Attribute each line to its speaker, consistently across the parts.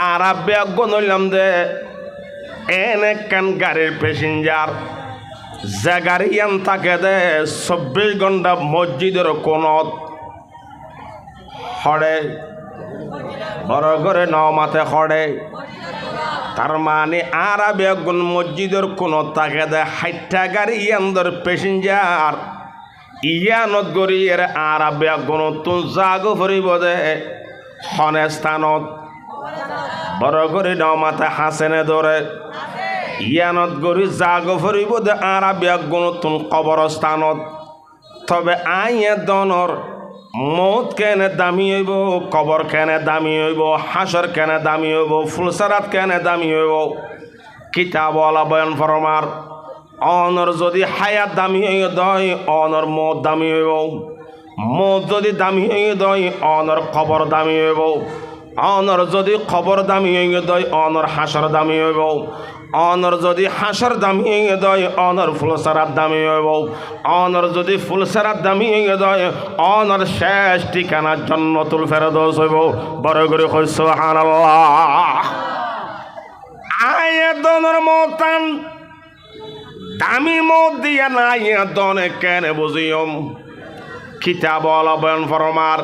Speaker 1: আর আব্বে গনলাম দে। এন একখান গাড়ির প্যাসেঞ্জার যে গাড়ি ইয়ান থাকে দে, চব্বিশ ঘণ্টা মসজিদের কোনত হরে বড় করে ন মাথে হরে তার মানে আরবে একজন মসজিদের কোনো তাকে দে হাইটা গাড়ি ইয়ানদের প্যাসেঞ্জার ইয়ানত গরি এর আরবে একজন তুন জাগ ফুরিব দে। হনে স্থানত। বড় করে ন মাথে হাসেনে ধরে। ইয়ানত গরি জাগ ফুরিব দে আরবে একজন তুন কবরস্থানত। তবে আইয়ে দনর মত কেনে দামি হইব, কবর কেনে দামি হইব, হাসর কেনে দামি হইব, ফুলসারাত কেনে দামি হইব। কিতাব আলা ফরমার, অনর যদি হায়াত দামি হয়ে দয়, অনর মত দামি হইব। মত যদি দামি হয়ে দয়, অনর খবর দামি হইব। অনর যদি খবর দামি হয়ে দয়, অনর হাসর দামি হইব। অনর যদি হাসর দামি হয়ে দয়, অনর ফুলসারাত দামি হইব। অনর যদি ফুলসারাত দামি হয়ে দয়, অনর শেষ ঠিকানার জন্য তুল ফেরদোস হইব। বড় করে কইস আয় মতান, দামি মত দিয়া নাই দনে কেন বুঝিয়ম? কিতাব অলবয়ন ফরমার।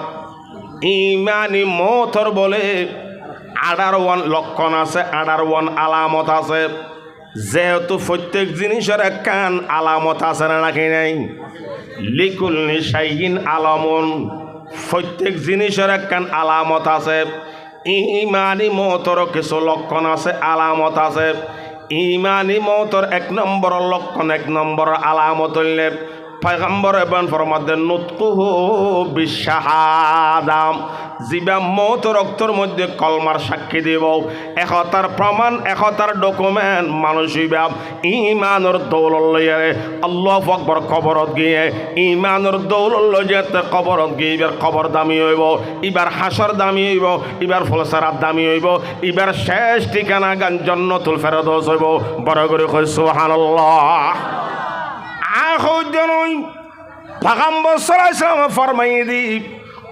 Speaker 1: ইমানি মতর বলে আডার ওয়ান লক্ষণ আছে আডার ওয়ান আলামত আছে। যেহেতু প্রত্যেক জিনিসের একখান আলামত আছে না নাকি নাই? লিকুল নিশাইন আলামন, প্রত্যেক জিনিসের একখান আলামত আছে। ইমানি মতর কিছু লক্ষণ আছে, আলামত আছে। ইমানি মতর এক নম্বর লক্ষণ, এক নম্বর আলামত পয়গম্বর এবং ফরমাদে, নুতকুহু বিশ্বাহাদাম জিবা মত রক্তর মধ্যে কলমার সাক্ষী দিব। একতার প্রমাণ একতার ডকুমেন্ট, মানুষ হইবা ইমানর দৌল আল্লাহ আকবর কবরত গিয়ে ইমানর দৌল লইয়াতে কবরত গিয়ে এবার কবর দামি হইব, এবার হাসর দামি হইব, এবার ফলসারাত দামি হইব, এবার শেষ ঠিকানা গান জন্নতুল ফেরদোস হইব। বড় করে কই সুবহানাল্লাহ আহুজনই পাগাম্বর সাল্লাল্লাহু ফরমাইয়ে দি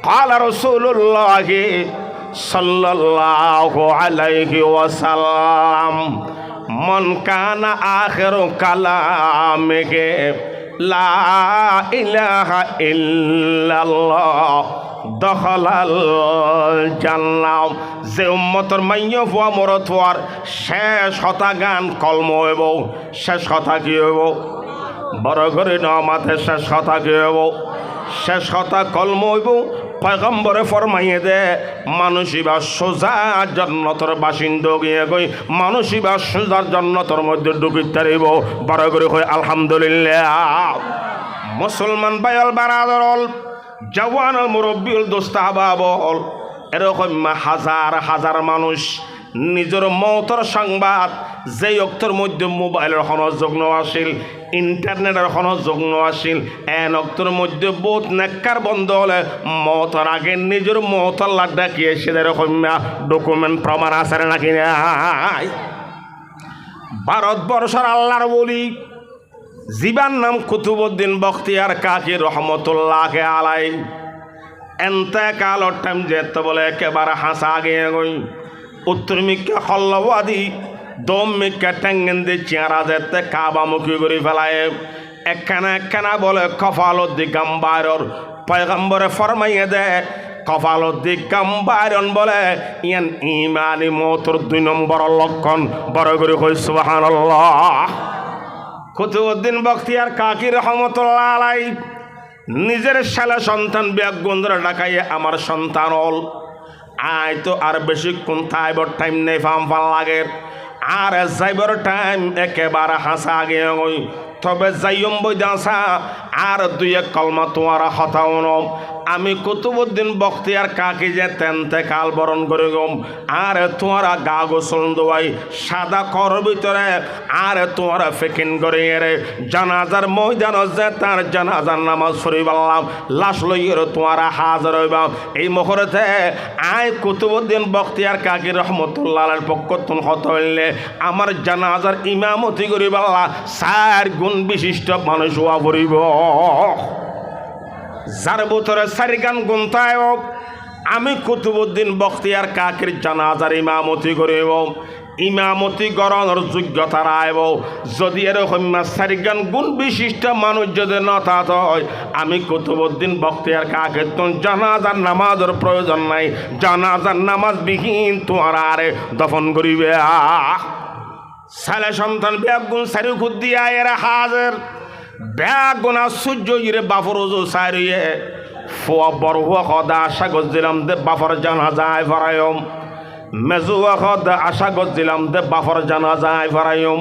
Speaker 1: قال رسول الله صلى الله عليه وسلم من كان آخر كلامه لا إله إلا الله দখলাল জানলাম যে উম্মতর মাইয় ফুয়া মরত হওয়ার শেষ হতা গান কলম হইব শেষ কথা কি হইব বড় করে নমাতে শেষ কথা হইব শেষ কথা কলম হইব, পয়গম্বরে ফরমাইয়ে দে। মানুষই বা সোজা জন্নতর বাসিন্দ গিয়ে গই মানুষই বা সোজার জন্নতর মধ্যে ডুবিত তারিব বড় করে কই, আলহামদুলিল্লাহ। মুসলমান বায়ল বারাদরল জওয়ান মুরব্বিউল দোস্তাবাবল এরকম হাজার হাজার মানুষ নিজের মৌতর সংবাদ যে অক্তর মধ্যে মোবাইলের সনযোগ্য আসিল ইন্টারনেটের সনযোগ্য আসিল। এন অক্তর মধ্যে বহুত নেককার বন্ধ হলে মতর আগে নিজের মৌতর লাড্ডা কি এরকম ডকুমেন্ট প্রমাণ আছে নাকি? নাই ভারতবর্ষের আল্লাহর বলি জীবান নাম কুতুবুদ্দিন বখতিয়ার কাকি রহমতুল্লাহ আলাই। এনতে কালো টাইম যেতে বলে একেবারে হাসা গিয়ে গই। উত্তর মিকে হল্লবাদি দম মিকে চেঁড়া যেতে কাবা মুখি করে ফেলায়। একখানা একখানা বলে, কফালদ্দি গাম্বারর পয়গম্বরে ফরমাইয়ে দেয় কপালদ্দি গাম্বারন বলে, ইয়ান ইমানি মতর দুই নম্বর লক্ষণ। বড় করে সুবহানাল্লাহ। কুতুবুদ্দিন বখতিয়ার কাকি রহমতুল্লাহ আলাই, নিজের ছেলে সন্তান ব্যাগবন্ধুরা ডাকাইয়ে আমার সন্তান হল আয় তো আর বেশিক্ষণ থাইবর টাইম নেই, ফাম ফান লাগে। আর যাইবার টাইম একেবারে হাসা আগে তবে যাইম বই দাসা আর দুই কলমা তোমার হতাও নম আমি কুতুবুদ্দিন বখতিয়ার কাকি যে তেনতে কাল বরণ করে গম আর তোমারা গা গোসল দোয়াই, সাদা কর ভিতরে। আর তোমারা ফেকিন করে এরে জানাজার ময়দান যে তার জানাজার নামাজ পড়িবাল্লাম লাশ লইয়ের তোমারা হাজার হইবাম এই মুহূর্তে আয় কুতুবুদ্দিন বখতিয়ার কাকি রহমতুল্লাহ পক্ষ তুন হত হইলে আমার জানাজার ইমামতি করিবাল্লা চার গুণ বিশিষ্ট মানুষ হওয়া পড়িব। যার ভিতরে চারি গান গুন্তায় আমি কুতুবুদ্দিন বখতিয়ার কাকের জানাজার ইমামতি করিব ইমামতি গরণের যোগ্যতা রায়ব যদি এরকম চারিগান গুণ বিশিষ্ট মানুষ যদি নথাত হয়, আমি কুতুবুদ্দিন বখতিয়ার কাকে তো জানাজার নামাজের প্রয়োজন নাই। জানাজার নামাজ বিহীন তোমার আরে দফন করিবে সালে সন্তান ব্যাগুন সারি খুদ্দিয়া এরা হাজার ব্যাগুনা সূর্য ইরে বাফর ওজো সারিয়ে ফুয়া বড় হুয়া খদা আশা গজিলাম দে বাফর জানা যায় ফারায়ম। মেজুয়া খদা আশা গজিলাম দে বাফর জানা যায় ফরায়ম।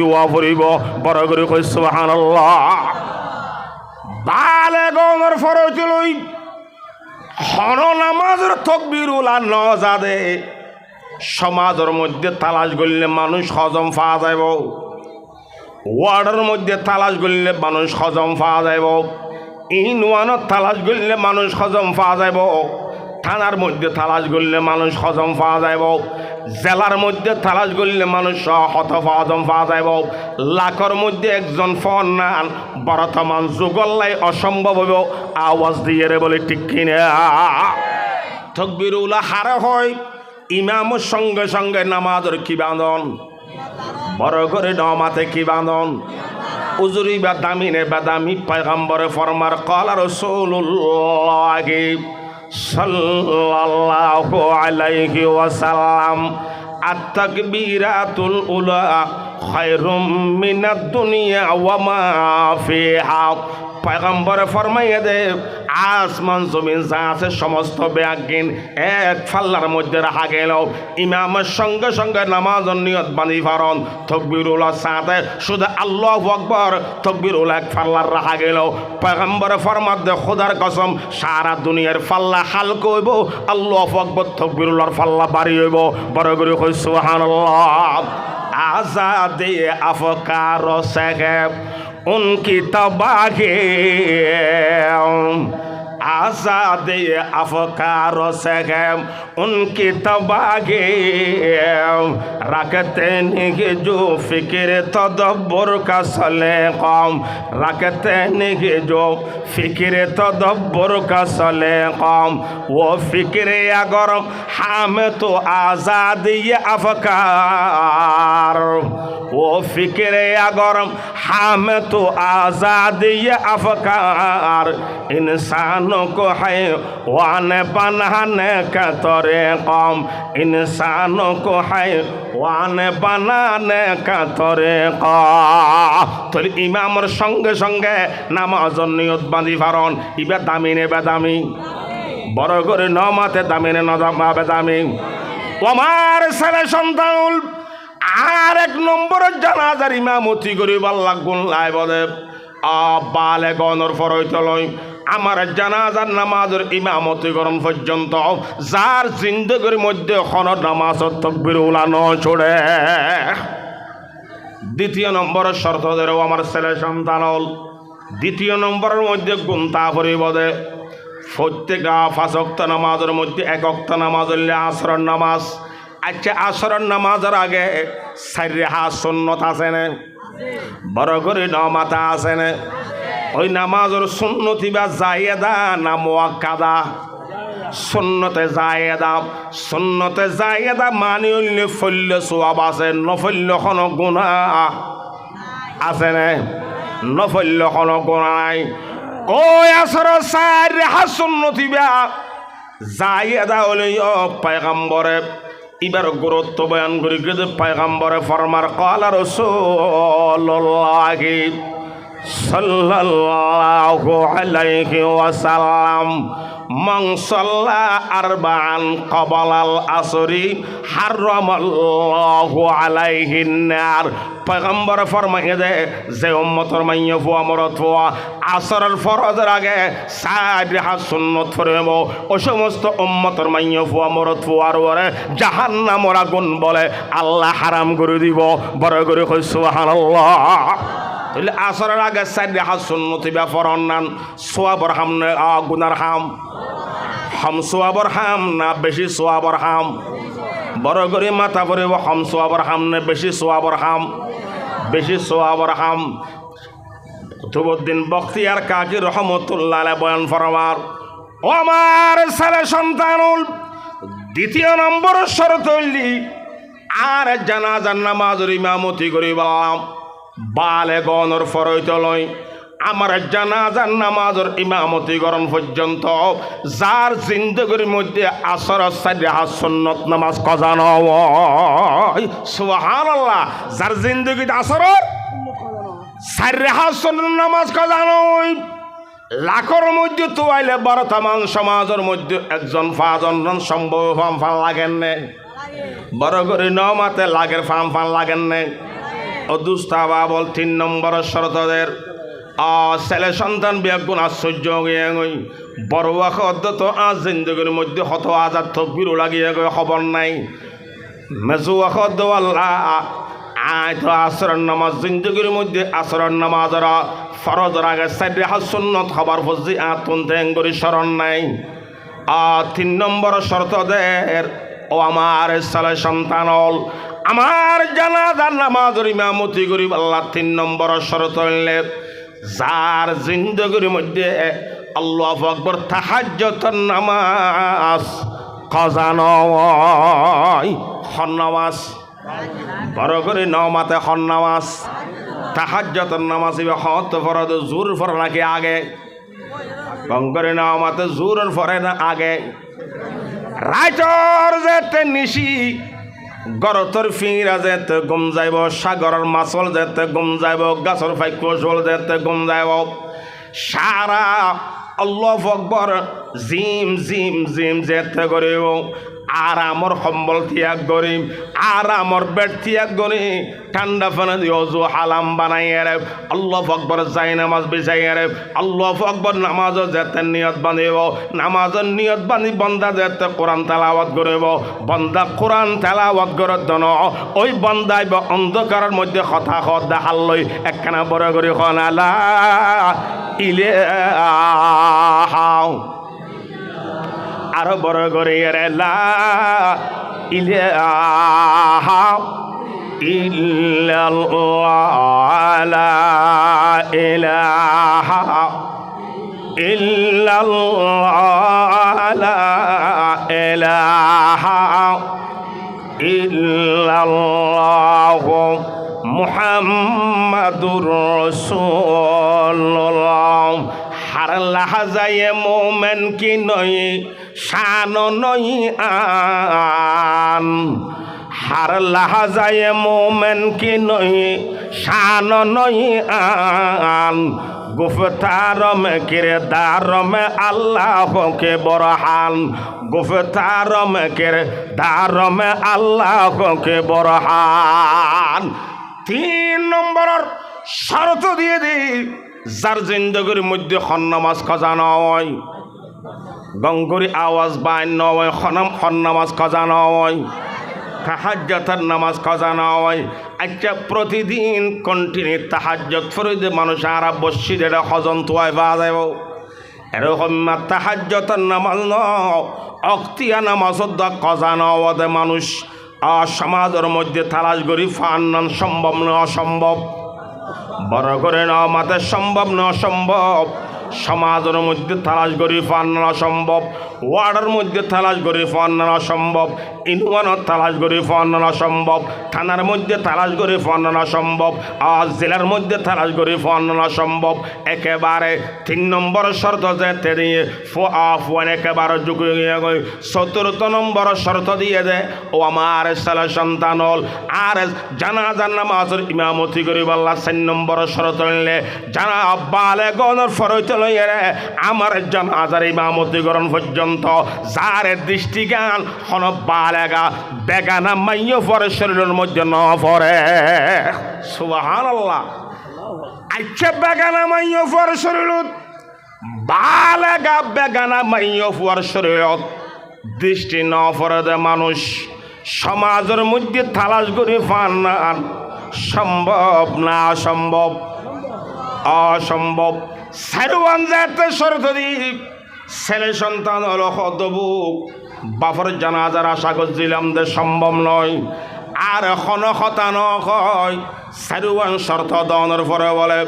Speaker 1: ওয়া ফুরিব বড় করে কই, সুবহানাল্লাহ। বালে গণর ফরইত লই হন নামাজের তকবির উলা ন যাদে সমাজের মধ্যে তালাশ করলে মানুষ হজম পাওয়া যাইব। ওয়ার্ডের মধ্যে তালাশ করলে মানুষ হজম পাওয়া যাইব। ইনওয়ানত তালাশ করলে মানুষ হজম পাওয়া যাইব। থানার মধ্যে তালাশ করলে মানুষ হজম পাওয়া যাইব। জেলার মধ্যে তালাশ করলে মানুষ হত হজম পাওয়া যাইব লাখর মধ্যে একজন ফোন নান বর্তমান যুগল্লাই অসম্ভব হইব, আওয়াজ দিয়ে রে বলে, ঠিক কিনে তকবিরুল্লাহ হারে হয় ইমামের সঙ্গে সঙ্গে নামাজের কি বাঁধন? বড় করে নমাতে কি বাঁধন? উজুরি বা দামিনে বা দামি পয়গম্বরে ফরমার, কলা রসুল্লাহ সাল্লাল্লাহু আলাইহি ওয়াসাল্লাম আত্তাকবীরাতুল উলা খায়রুম মিনাদ দুনিয়া ওয়া মা ফিহা। পয়গম্বরে ফরমাইয়া দে, আসমান, জমিন যা আছে সমস্ত ব্যাগিন এক ফাল্লার মধ্যে রাখা গেল। ইমামের সঙ্গে সঙ্গে নামাজ নিয়ত বানি ফারন। তকবিরুল্লাহ সাথে শুধু আল্লাহ আকবর তকবিরুল্লাহ এক ফাল্লার রাখা গেল। পয়গম্বরে ফরমাত দে, খোদার কসম, সারা দুনিয়ার ফাল্লা হাল কইব, আল্লাহ আকবর তকবিরুল্লাহর ফাল্লা বাড়ি হইব। বড় করে কই, সুবহানাল্লাহ। आज़ाद अफकार से उनकी तबाही आजाद अफकार से है उनकी तबाही रखते नहीं जो फिक्र तदब्बर का सले कम रखते नहीं जो फिक्र तदब्बर का सले कम वो फिक्र अगर हम तो आज़ाद ये अफकार वो फिक्र अगर हम तो आज़ाद ये अफकार इंसानों को है वान बनाने का तोरे कम इंसानों को है वान बनाने का তরে তোর ইমামর সঙ্গে সঙ্গে নামাজর নিয়ত বাঁধি ফারন ইবা দামি নে বেদামি বড় করে ন মাতে দামি নে নদামে দামি আমার ছেলে সন্তান আর এক নম্বরের জানাজার ইমামতি করি বাল্লা গুণ লাই বলে বালে গণর ফরইত লই আমার জানাজার নামাজের ইমামতি গরম পর্যন্ত। যার জিন্দগির মধ্যে খন নামাজর তকবির উলানো ছড়ে। দ্বিতীয় নম্বরের শর্ত ধরেও আমার ছেলে সন্তান হল। দ্বিতীয় নম্বরের মধ্যে গুন্তা পরিবদে। প্রত্যেক ফাঁসক্ত নামাজের মধ্যে একক্ত নামাজ হইলে আসরণ নামাজ। আচ্ছা আসরণ নামাজের আগে সাইরে হা সুন্নত আছে না? বড় করে নমাতা আছে না ওই নামাজের সুন্নতি বা জায়েদা না মোয়াক্কাদা? সুন্নতে জায়েদা সুন্নতে জায়েদা মানি হইলে ফল্য সোয়াব আছে নফল্য কোন গুণা আছে না? নফল্য কোন গুণা নাই। ওই আসর সার রেহা সুন্নতি বা জায়েদা হলে পায়গাম্বরে এবার গুরুত্ব বয়ান করি কিন্তু পায়গাম্বরে ফরমার কলার রসুল্লাহি সাল্লাল্লাহু আলাইহি ওয়াসাল্লাম, মান সাল্লা আরবাআন ক্বাবালাল আসরি, হারামাল্লাহু আলাইহিন নার। পয়গম্বর ফরমাইয়ে দে যে উম্মতর মাইয়া ফুয়া মরত ফুয়া, আসরের ফরজের আগে সাইড হাত সুন্নত ফরমেব ও সমস্ত উম্মতর মাইয়া ফুয়া মরত ফুয়ার ওরে জাহান্নামর আগুন বলে আল্লাহ হারাম করে দিব। বড় করে কই সুবহানাল্লাহ। তাহলে আসরের আগে সাইড হাত সুন্নতি ব্যাপার অন্যান সোয়াবর হাম না গুনার হাম। হাম সোয়াবর হাম না বেশি সোয়াবর হাম? বড় করে মাথা পরিব হাম সোয়াবর হাম না বেশি সোয়াবর হাম? বেশি সোয়াবর হাম? কুতুবুদ্দিন বখতিয়ার কাকি রহমতুল্লাহ বয়ান ফরমার, ও আমার ছেলে সন্তানুল, দ্বিতীয় নম্বর শরত আর জানাজার নামাজের ইমামতি করি বললাম বালে গণর ফরইত লই, আমার জানাজার নামাজের ইমামতি গরম পর্যন্ত, যার জিন্দগির মধ্যে আসর সাইডে হাসন্নত নামাজ কজানো সুহান আল্লাহ যার জিন্দগিতে আসর সাইডে হাসন্নত নামাজ কজানো লাখর মধ্যে তো আইলে বর্তমান সমাজের মধ্যে একজন পাঁচজন সম্ভব ফাম ফান লাগেন নে। বড় করে ন মাতে লাগের ফাম ফান লাগেন নে। অদুস্তা বাবল তিন নম্বর শরতদের। ছেলে সন্তান বিয়াগুণ আশ্চর্য গিয়ে গই। বড় আখ অদ্যত আজ জিন্দগির মধ্যে হত আজাদ থকবিরও লাগিয়ে গই, খবর নাই। মেজু আখ অদ্দ আল্লাহ আয় তো আসরের নামাজ, জিন্দগির মধ্যে আসরের নামাজরা ফরজের আগে সাইডে হাসুন্নত খবর ফজি আতুন তেঙ্গরি স্মরণ নাই। আ, তিন নম্বর শর্তদের, ও আমার সালে সন্তানল আমার জানাজার নামাজের ইমামতি গরিব আল্লাহ তিন নম্বর শরত হইলে যার জিন্দগির মধ্যে আল্লাহ আকবর তাহাজ্জতর নামাজ কজানয় হন্নামাজ বড় করে নমাতে হন্নামাজ তাহাজ্জতর নামাজ ইবে হত ফরদ জোর ফর নাকি আগে। কঙ্করে নমাতে জোরের ফরে না আগে। রাইচর যেতে নিশি গরতর ফিংরা যেতে, গুম যাইব সাগরের মাছল যেতে, গুম যাইব গাছর ফাইকল যেতে, গুম যাইব। সারা আল্লাহ আকবর জিম জিম জিম যেতে করিব আর আমার সম্বল ত্যাগ করিম আর আমার বেড ত্যাগ করি ঠান্ডা ফানা দিয়ে অজু হালাম বানাই রে আল্লাহ আকবর যাই নামাজ বিছাই রে আল্লাহ আকবর নামাজ যেতে নিয়ত বাঁধিব নামাজের নিয়ত বান্ধি বন্দা যেতে কোরআন তেলাওয়াত করিব। বন্দা কোরআন তেলাওয়াত করে দন ওই বন্দাইব অন্ধকারের মধ্যে কথা হত দেখাল লই, একখানা বড় করে খনালা ইলে হাও আরও বড় করে ইলাহা ইল্লাল্লাহ ইলাহা ইল্লাল্লাহ ইলাহা ইল্লাল্লাহ মুহাম্মাদুর রাসূলুল্লাহ। কি নই শান নই আন। হার লাহাজায়ে মোমেন কি নই শান নই আন গুফতারম কিরদারম আল্লাহ কে বরহান। গুফতারম কিরদারম আল্লাহ কে বরহান। তিন নম্বরের শরত দিয়ে দিই, যার জিন্দগির মধ্যে সন্নামাজ খজানো হয়। গঙ্গুরি আওয়াজ বাইন নয়, খনম সন্নামাজ খজানো হয় তাহাজ্জতের নামাজ খজানো হয় আচ্ছা প্রতিদিন কন্টিনিউ তাহাজ্জত ফরিদে মানুষ আর বসি যেটা হজন তোয়াই পাওয়া যাব এরকম তাহাজ্জতের নামাজ ন অক্তিয়া নামাজত দা খজানো হওয়াতে মানুষ সমাজের মধ্যে তালাশ করি ফান্নান সম্ভব না অসম্ভব। বড় করে না মাতে সম্ভব না অসম্ভব। সমাজের মধ্যে তালাশ করি ফান্না সম্ভব ওয়ার্ডের মধ্যে তালাশ করি ফান্না সম্ভব। ইউনিয়নত তালাশ করে ফর্ণনা সম্ভব। থানার মধ্যে তালাশ করে ফর্ণনা সম্ভব। আজ জেলার মধ্যে তালাশ করে ফর্ণনা সম্ভব। একেবারে তিন নম্বর শর্ত যেতে দিয়ে ফোন একেবারে ঝুঁকে গিয়ে গই। চতুর্থ নম্বর শর্ত দিয়ে দে ও আমার ছেলে সন্তান হল। আর জানাজার নামাজের ইমামতি করি বললা চার নম্বর শরত হইলে জানা বালে গণর ফরত লইয়ে রে, আমার জানাজার ইমামতি করণ পর্যন্ত। যার দৃষ্টিজ্ঞান হন বালেগা বেগানা মাইয় পরে শরীরের মধ্যে ন পড়ে সুবাহান আল্লাহ আচ্ছা বেগানা মাইয় পরে শরীরত। বালেগা বেগানা মাইয় পর শরীরত। দৃষ্টি ন পড়ে দে মানুষ। সমাজের মধ্যে তালাশ করে পান না। সম্ভব না অসম্ভব। অসম্ভব সারওয়ান যাতে দ্বীপ ছেলে সন্তান হলো হতবুক। বাপর জানাজার আশা করছিলাম যে সম্ভব নয়। আর এখনও হতা নয় সারুয়ান শর্ত দনের পরে বলে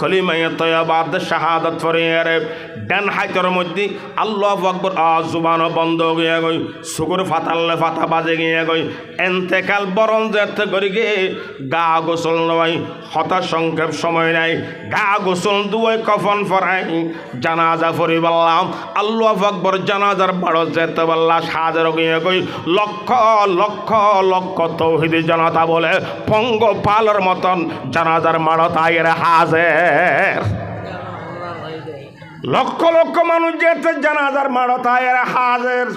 Speaker 1: কলিমাইয়া তয়াবাদ শাহাদত ফরিয়ারে ডান হাইতর মধ্যে আল্লাহ আকবর আজুবান বন্ধ গিয়ে গই সুগুর ফাতাল্লে ফাতা বাজে গিয়ে গই এন্তেকাল বরণ যেতে করি গে গা গোসল নয় হতা সংক্ষেপ সময় নাই গা গোসল দুয়ে কফন ফরাই জানাজা ফরি বললাম আল্লাহ আকবর জানাজার বড় যেতে বললা সাজের গিয়ে গই লক্ষ লক্ষ লক্ষ তৌহিদি জনতা বলে পঙ্গ পালর মতন জানাজার মাড় তাইয়ের হাজের। লক্ষ লক্ষ মানুষ যেতে জানাজার মাড় তাইয়ের হাজের।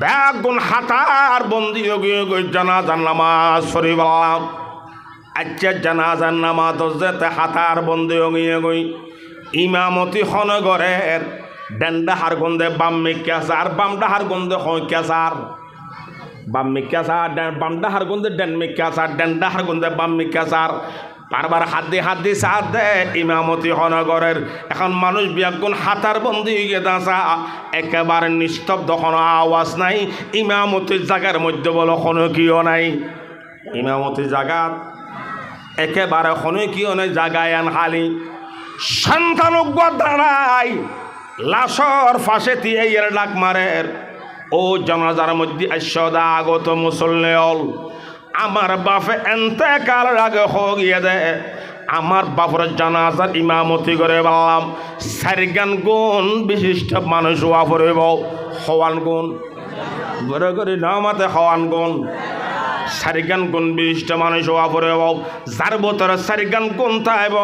Speaker 1: ব্যাগুন হাতার বন্দি জানাজার নামাজ বললাম আচ্ছা জানাজার নামাজ যেতে হাতার বন্দি গিয়ে গই ইমামতি হনগরের ডেন্ডা হার গন্ধে বাম মেকাসার বাম ডাহার গন্ধে হয় কেসার বাম মিকাসার বাম ডাহার গন্ধে ডেন মিকাসার ডেন ডাহার গন্ধে বাম মিকাসার বারবার হাত দিয়ে হাত দিয়ে সাথ দেয় ইমামতি হনগরের। এখন মানুষ বিয়াগুন হাতার বন্দি হয়ে দাঁচা একেবারে নিস্তব্ধ, কোনো আওয়াজ নাই। ইমামতির জায়গার মধ্যে বলো, কোনো কিও নাই। ইমামতির জায়গা একেবারে কোনো কিও নাই জায়গায় আন হালি সন্তানজ্ঞ দাঁড়াই লাশর ফাঁসে দিয়ে ডাক মারের। ও জনাজার মধ্যে আশ্বদা আগত মুসল্লেল আমার বাপে এনতে কাল আগে হগিয়ে দে। আমার বাপর জানাজার ইমামতি করে বললাম, সারিগান গুণ বিশিষ্ট মানুষ হওয়া পড়িব, হওয়ান গুণ। বড় করে নামাতে হওয়ান গুণ। সারিগান গুণ বিশিষ্ট মানুষ হওয়া পড়িব যার বতরে সারিগান গুণ থাইব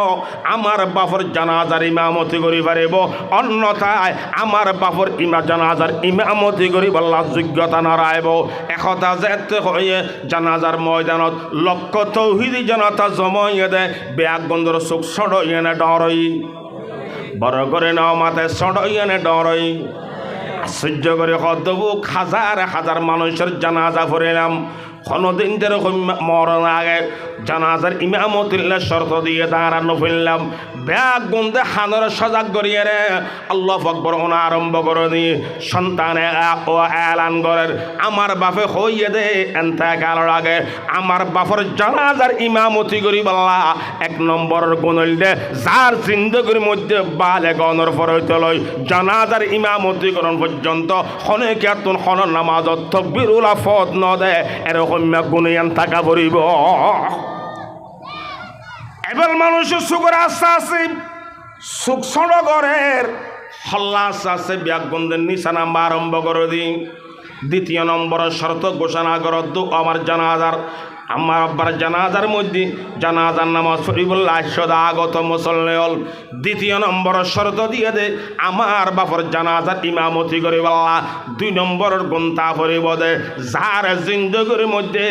Speaker 1: আমার বাপর জানাজার ইমামতি করি পারিব। অন্যথায় আমার বাপর ইমা জানাজার ইমামতি করি বল্লা যোগ্যতা নারাইব একতা যেতে হয়ে জানাজার ময়দানত লক্ষ তৌহিদি জনতা জমাইয়ে দে বেয়াগ বন্ধুর চোখ সড়ইয়ে নে ডরই। বড় করে নাও মাথায় সড়ইয়ে নে ডরই। আশ্চর্য করে কতবুক হাজার হাজার মানুষের জানাজা ভরিলাম কোনোদিন যেরকম মরণ আগে জানাজার ইমামতুল্লাহ শর্ত দিয়ে দাঁড়ানো ফেললাম ব্যাগ গন্ধে হানর সজাগ করিয়ে রে। আল্লাহ ফকবর ওনা আরম্ভ করে দিয়ে সন্তানে ও এলান করেন আমার বাপে হইয়ে দে এনতে কালোর আগে আমার বাপর জানাজার ইমামতি করি বল্লা। এক নম্বরের গুণল দে, যার জিন্দগির মধ্যে বালে গণর ফরইতে লই, জানাজার ইমামতি করণ পর্যন্ত হনে কেতন হন নামাজত তকবিরুল ফত ন দে। এরকম গুণিয়ান থাকা পড়িব। এবার মানুষের সুখের আস্থা আছে, সুখ সড়গরের হল্লা আস্থা আছে ব্যাগবন্ধের নিশানা আরম্ভ করে দিন। দ্বিতীয় নম্বরের শর্ত ঘোষণা করত আমার জানাজার আমার আব্বার জানাজার মধ্যে জানাজার নামাজ শরীফুল্লাহ সদা আগত মুসল্লেল দ্বিতীয় নম্বরের শর্ত দিয়ে দে, আমার বাপর জানাজার ইমামতি করে বল্লা। দুই নম্বরের গুন্তা পরিব দে, যার জিন্দগির মধ্যে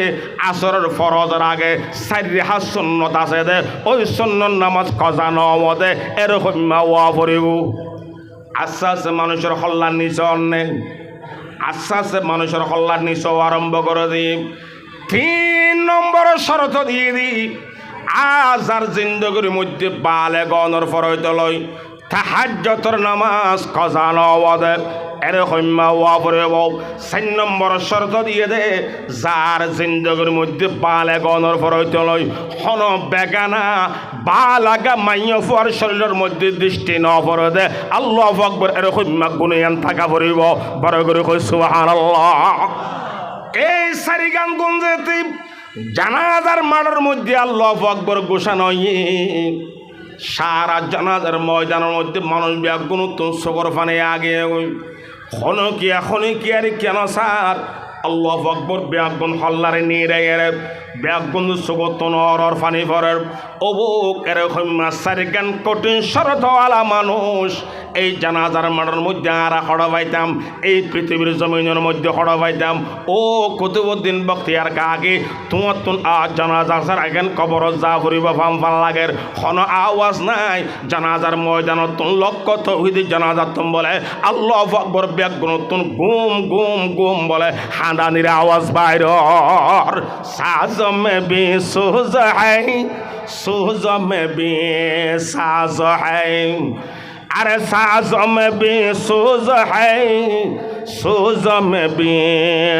Speaker 1: আসরের ফরজের আগে চারি হাত সুন্নত আছে দে, ওই সুন্নত নামাজ কজা নমদে এরকম ওয়া পরিব আস্তে আস্তে মানুষের হল্লার নিচে অন্যে। আস্তে আস্তে মানুষের কল্যাণ নিশ্চয় আরম্ভ করে দিই তিন নম্বর শরত দিয়ে দিই। আজ আর জিন্দগির মধ্যে বালে গণর ফরত লই তাহাজ্জতর নামাজ খজানো ওয়াদে এরকম চার নম্বর শর্ত দিয়ে দে, যার জিন্দগির মধ্যে বালে গণর ফরত লই, হন বেগানা বালাগা মাইয় ফুয়ার শরীরের মধ্যে দৃষ্টি ন দে। আল্লাহ আকবর এরকম গুণিয়ান থাকা পড়িব। বড় করে কই, সুবহানাল্লাহ। এই সারিগান গঞ্জেতে জানাজার মাঠের মধ্যে আল্লাহ আকবর গোসানো সারা জানাজার ময়দানের মধ্যে মানুষ ব্যাগুন তো সকর ফানে আগে ওই খনকিয়া, খনকিয়ার কেন সার আল্লাহ আকবর ব্যাগুন হল্লারে নিয়ে রে ব্যাগুন সুগতন অরর ফানি ফরের অবুক এরকম মাসারি গান কঠিন শরতওয়ালা মানুষ এই জানাজার মাঠের মধ্যে আর হড় পাইতাম এই পৃথিবীর জমিনের মধ্যে হড় পাইতাম ও কুতুবুদ্দিন বক্তিয়ার কাকে তোমার তুন আজ জানাজা সার আগেন কবর যা ফুরিব ফাম ফান লাগের। খন আওয়াজ নাই, জানাজার ময়দান তুন লক্ষ তহিদি জানাজা তুম বলে। আল্লাহ আকবর ব্যাগুন তুন গুম গুম গুম বলে। হাঁদানির আওয়াজ বাইর সাজ মে বি সুজ হাই সুজ মে বি সাজ হাই अरे साजों में भी सोज है सूज में भी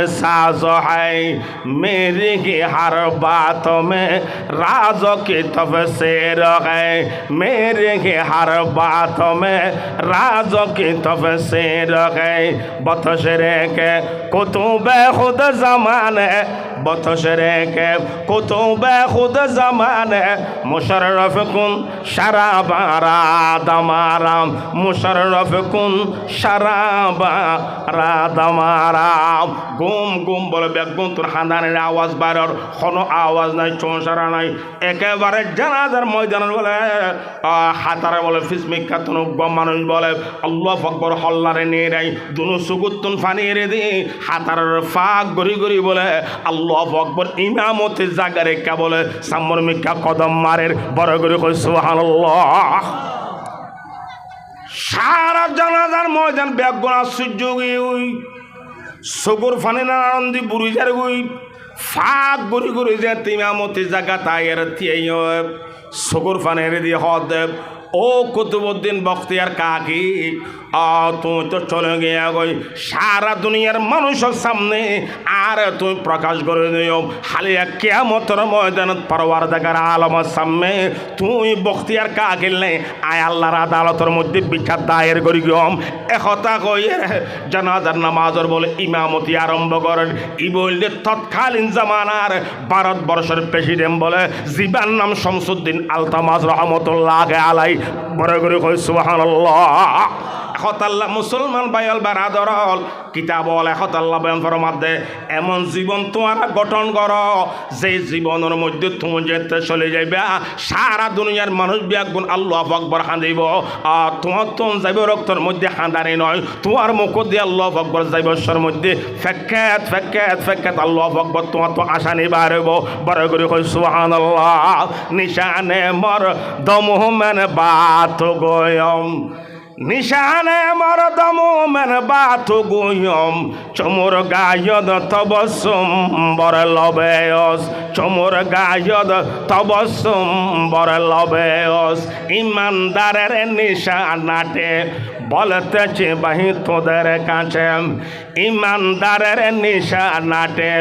Speaker 1: साज है। मेरी ही हर बात में राजों की तफसीर है। मेरी ही हर बात में राजों की तफसीर है। बतशरे के कुतुब खुद जमाने বথস রেখে, কুতুবে খুদ জামানে মুশরফ কুন সারা বারা দামারাম মুশরফ কুন সারা বারা দামারাম গুম গুম বলে বেগুন তোর হানানের আওয়াজ বাড়ার কোনো আওয়াজ নাই চৌসারা নাই। একেবারে জানাজার ময়দানের বলে হাতারে বলে ফিসমিকা তনু মানুষ বলে, আল্লাহ ফকবর হল্লারে নিয়ে নেয় দুনু সুগুত্তুন ফানিয়ে দি, হাতারের ফাঁক গড়ি গড়ি বলে, আল্লাহ ফকবর ইমামতি জাগারে কা বলে সামর মিকা কদম মারের বড় করে কই, সুবহানাল্লাহ। সারা জানাজার ময়দান ব্যাগগোনা সূর্য গই সগুর ফানি নানন্দি বুড়িজার গই ফাঁক গড়ি গড়ি যে তিমামতি জাগা তাইয়ের তিয়াই সগুর ফানের দিয়ে হদ ও কুতুবুদ্দিন বখতিয়ার কাকি তুমি তো চলে গিয়া গই সারা দুনিয়ার মানুষের সামনে, আর তুমি প্রকাশ করে দিও। হালিয়া কেয়ামতর ময়দানত পরওয়ার দেখার আলমের সামনে তুই বখতিয়ার কাকিল নেই আয় আল্লাহর আদালতের মধ্যে বিখ্যাত দায়ের করি গম একতা কইয়ে জানাজার নামাজর বলে ইমামতি আরম্ভ করেন। ই বললে তৎকালীন জামানার ভারতবর্ষের প্রেসিডেন্ট বলে জীবান নাম শামসুদ্দিন আলতামাজ রহমতুল্লাহ আলাই বড় করে কই, সুবহানাল্লাহ। এখতাল্লাহ মুসলমান বায়ল বারাদরল কিতাব এখতাল্লাহ বয়ান ফরমাদে, এমন জীবন তোমার গঠন কর যে জীবনের মধ্যে তুমি যেতে চলে যাইবে, সারা দুনিয়ার মানুষ বিয়াগুন আল্লাহ আকবর হাঁদিব। আর তোমার তোম যাইব রক্তর মধ্যে, হাঁদানি নয়, তোমার মুখ দিয়ে আল্লাহ আকবর যাইবস্বর মধ্যে। ফেকেত ফেকেত ফেকেত আল্লাহ আকবর, তোমার তো আশা নিবারব। বড় করে কই সুহান আল্লাহ নিশানে মর দমহ মেন বাত গয়ম। নিশানে মরদম মেন বাত গুয়ম চমুর গায়দ তবসুম বর লবেয়স চমুর গায়দ তবসুম বর লবেয়স ইমানদারের নিশানাটে বলতেছে বাহি তোদের কাছে। ইমানদারের নিশানাটে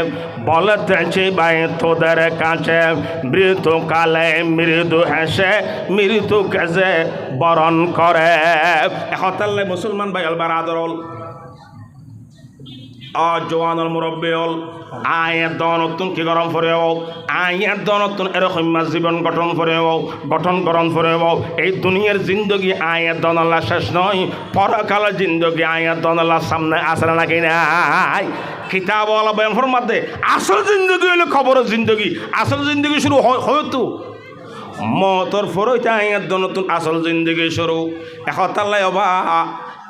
Speaker 1: বলতেছি বাহি তোদের কাছে। মৃত্যু কালে মৃদু হেসে মৃত্যু কেসে বরণ করে। হতাল মুসলমান ভাই, আলবার আদরল। জওয়ানুল মুরব্বী হল আয়ের দনতুন কি গরম ফরে আয়ের দনতুন এরকম জীবন গঠন ফরে গঠন গরম ফরে এই দুনিয়ার জিন্দগি আয়ের দনলা শেষ নয় পরকালের জিন্দগি আয়ের দনলা সামনে আসে নাকি নাই? কিতাব আলা বয়ান ফরমাতে, আসল জিন্দগি হলো খবরের জিন্দগি, আসল জিন্দগি শুরু হয়তো মতর ফরইতে আয়ের দনতুন আসল জিন্দগি শুরু। এখন তাল্লাই অবা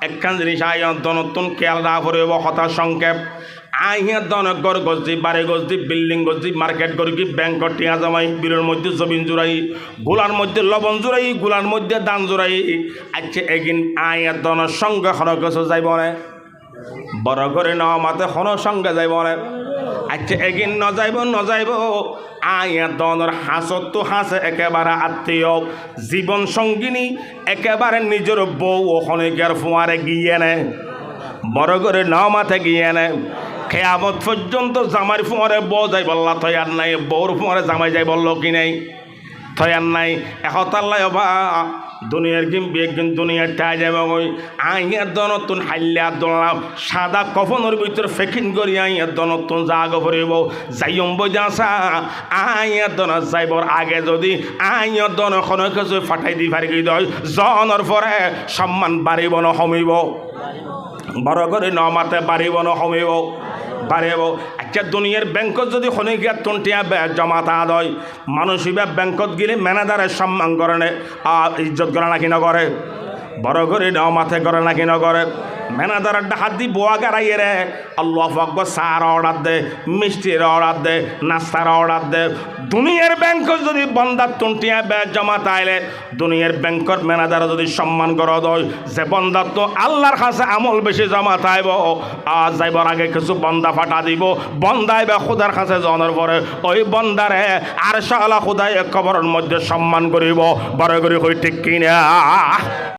Speaker 1: একখান জিনিস আইয়া দনতুন খেয়াল না করে কথা সংক্ষেপ। আইয়া দন গর গজি বারে গজি বিল্ডিং গজি মার্কেট কি ব্যাংক টিয়া জামাই বিলের মধ্যে জমিন জোড়াই, গোলার মধ্যে লবণ জোড়াই, গোলার মধ্যে দান জোড়াই। আচ্ছা এগিন আইয়া দনের সঙ্গে গছ যাইব না বড় করে নেওয়া মাতে হন সঙ্গে যাইব না আচ্ছা এগিন নজাইব নজাইব। আয়া দনের হাসত তো হাসে একেবারে আত্মীয়। জীবন সঙ্গিনী একেবারে নিজের বউ ওখানে গিয়ার ফুয়ারে গিয়ে নে। বড় করে নেওয়া মাথে গিয়ে নে। খেয়ামত পর্যন্ত জামাই ফুয়ারে বউ যাই বললা আর নাই, বউর ফুয়ারে জামাই যাই বলল কি নাই? থয়ার নাই এহতাল্লাই অবা দুনিয়ার কিম একদিন দুনিয়ার টাই যাবে ওই আইয়ার দনতুন হাইলিয়া দলাম। সাদা কফনের ভিতর ফেকিন করি আইয়ার দনতুন জাগ ভরিব। যাইম বজাসা আইয়ার দন যাইবর আগে যদি আইয়ার দন এখন কিছু ফাটাই দি পারি দয়। জনের পরে সম্মান বাড়িব ন কমিব বড় করে ন মাতে বাড়িব ন কমিব বাড়িব একটা দুনিয়ার ব্যাংকত যদি খনিকিয়া টন্টিয়া জমা তা দয় মানুষ ব্যাংকত গেলে ম্যানেজারের সম্মান করে ইজ্জত করে নাকি না করে? বড় করে ন মাথে করে নাকি না করে ম্যানেজারের হাত দি বোয়া গাড়াইয়ে রে। আল্লাহ আকবর, সার অর্ডার দে, মিষ্টির অর্ডার দে, নাস্তার অর্ডার দে। দুনিয়ার ব্যাংকত যদি বন্দার টন্টিয়া ব্যাগ জমা তাইলে দুনিয়ার ব্যাংকর ম্যানেজার যদি সম্মান করা দয় যে বন্দার তো আল্লাহর কাছে আমল বেশি জমা তাইব আজ যাইবার আগে কিছু বন্দা ফাটা দিব বন্দাই বা খুদার কাছে জনের পরে। ওই বন্দারে আর শালা খুদাই কবরের মধ্যে সম্মান করিব, বড় করে হই ঠিক কিনা?